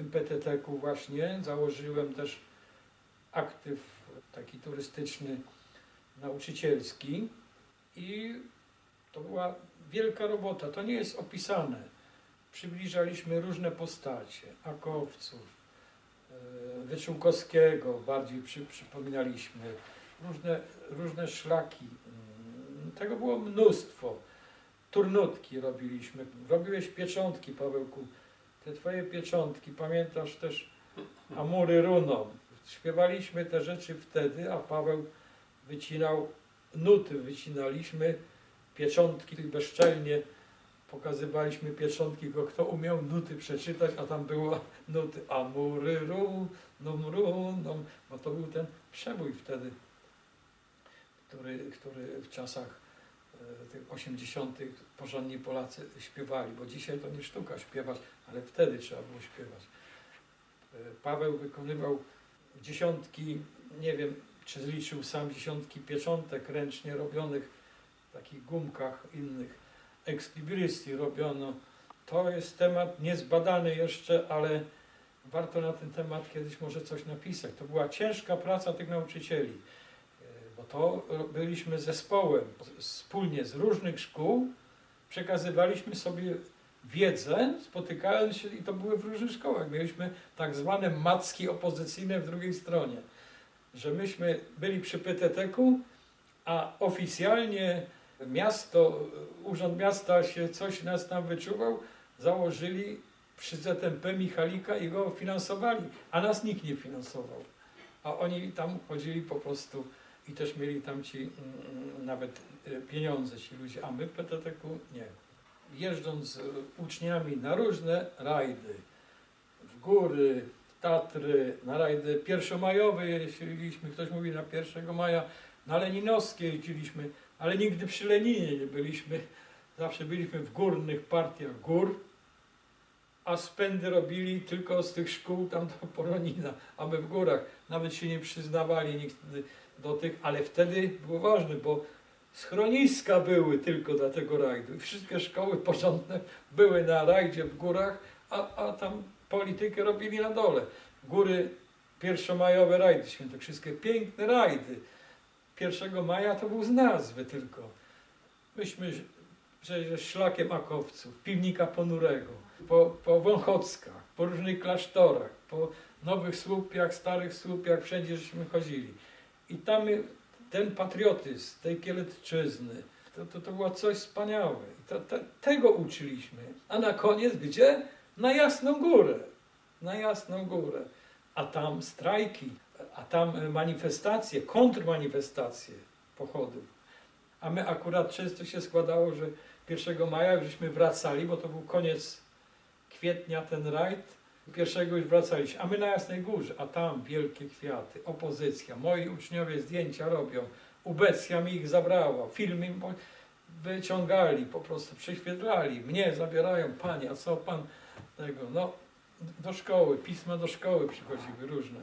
tym PTT-ku właśnie założyłem też aktyw taki turystyczny, nauczycielski i to była wielka robota. To nie jest opisane. Przybliżaliśmy różne postacie, Akowców, e, Wyczółkowskiego bardziej przy, przypominaliśmy, różne, różne szlaki. Mm, Tego było mnóstwo. Turnutki robiliśmy. Robiłeś pieczątki, Pawełku. Te twoje pieczątki, pamiętasz też Amury runą. Śpiewaliśmy te rzeczy wtedy, a Paweł wycinał nuty, wycinaliśmy pieczątki bezczelnie. Pokazywaliśmy pieczątki, go kto umiał nuty przeczytać, a tam było nuty Amury runą, runą, bo to był ten przebój wtedy, który, który w czasach tych 80. porządni Polacy śpiewali, bo dzisiaj to nie sztuka śpiewać, ale wtedy trzeba było śpiewać. E, Paweł wykonywał dziesiątki, nie wiem, czy zliczył sam dziesiątki pieczątek ręcznie robionych w takich gumkach innych. Ekslibristy robiono. To jest temat niezbadany jeszcze, ale warto na ten temat kiedyś może coś napisać. To była ciężka praca tych nauczycieli, e, bo to byliśmy zespołem, wspólnie z różnych szkół przekazywaliśmy sobie wiedzę, spotykając się i to były w różnych szkołach. Mieliśmy tak zwane macki opozycyjne w drugiej stronie, że myśmy byli przy PTT-ku, a oficjalnie miasto, Urząd Miasta się coś nas tam wyczuwał, założyli przy ZMP Michalika i go finansowali, a nas nikt nie finansował. A oni tam chodzili po prostu i też mieli tam ci mm, nawet e, pieniądze ci ludzie, a my w PTT-ku nie. Jeżdżąc z uczniami na różne rajdy, w góry, w Tatry, na rajdy pierwszomajowe jeździliśmy, ktoś mówi na 1 maja, na Leninowskie jeździliśmy, ale nigdy przy Leninie nie byliśmy. Zawsze byliśmy w górnych partiach gór, a spędy robili tylko z tych szkół tam do Poronina, a my w górach. Nawet się nie przyznawali nigdy do tych, ale wtedy było ważne, bo schroniska były tylko dla tego rajdu. Wszystkie szkoły porządne były na rajdzie w górach, a, a tam politykę robili na dole. Góry, pierwszomajowe rajdy świętokrzyskie, piękne rajdy. 1 maja to był z nazwy tylko. Myśmy przecież szlakiem Akowców, Piwnika Ponurego, po, po Wąchockach, po różnych klasztorach, po Nowych Słupiach, Starych Słupiach, wszędzie żeśmy chodzili. I tam ten patriotyzm tej Kieletczyzny, to, to, to było coś wspaniałe. I to, tego uczyliśmy. A na koniec gdzie? Na Jasną Górę. Na Jasną Górę. A tam strajki, a tam e, manifestacje, kontrmanifestacje pochodów. A my akurat często się składało, że 1 maja żeśmy wracali, bo to był koniec kwietnia ten rajd. Pierwszego już wracaliśmy, a my na Jasnej Górze, a tam wielkie kwiaty, opozycja, moi uczniowie zdjęcia robią, ubecja mi ich zabrała, filmy wyciągali, po prostu prześwietlali, mnie zabierają, panie, a co pan tego, no do szkoły, pisma do szkoły przychodziły różne.